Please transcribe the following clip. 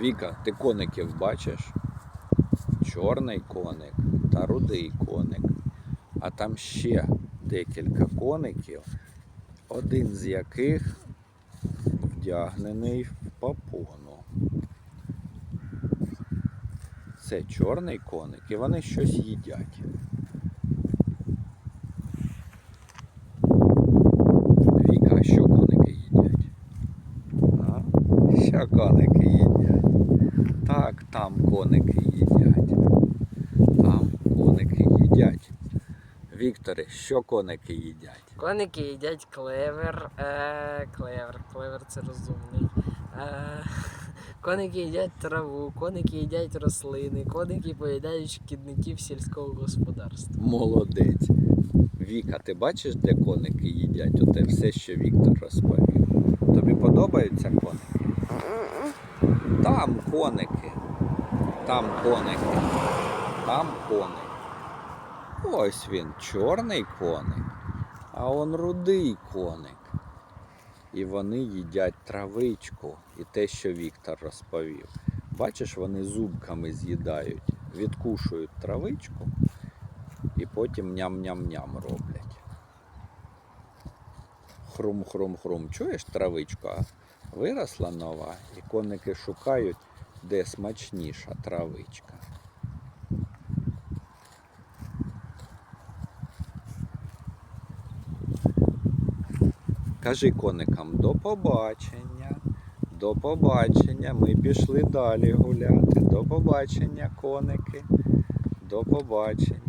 Віка, ти коників бачиш? Чорний коник та рудий коник. А там ще декілька коників, один з яких вдягнений в папону. Це чорний коник, і вони щось їдять. Віка, що коники їдять? А? Що коники? Так, там коники їдять. Там коники їдять. Вікторе, що коники їдять? Коники їдять клевер. Е, клевер, клевер це розумний. Е, коники їдять траву, коники їдять рослини, коники поїдають шкідників сільського господарства. Молодець. Віка, ти бачиш, де коники їдять? Оте все, що Віктор розповів. Тобі подобаються коники? Там коники. Там коники. Там коник. Ось він, чорний коник, а он рудий коник. І вони їдять травичку і те, що Віктор розповів. Бачиш, вони зубками з'їдають, відкушують травичку і потім ням-ням-ням роблять. Хрум-хрум-хрум. Чуєш травичку? а? Виросла нова, і коники шукають, де смачніша травичка. Кажи коникам до побачення. До побачення. Ми пішли далі гуляти. До побачення, коники. До побачення.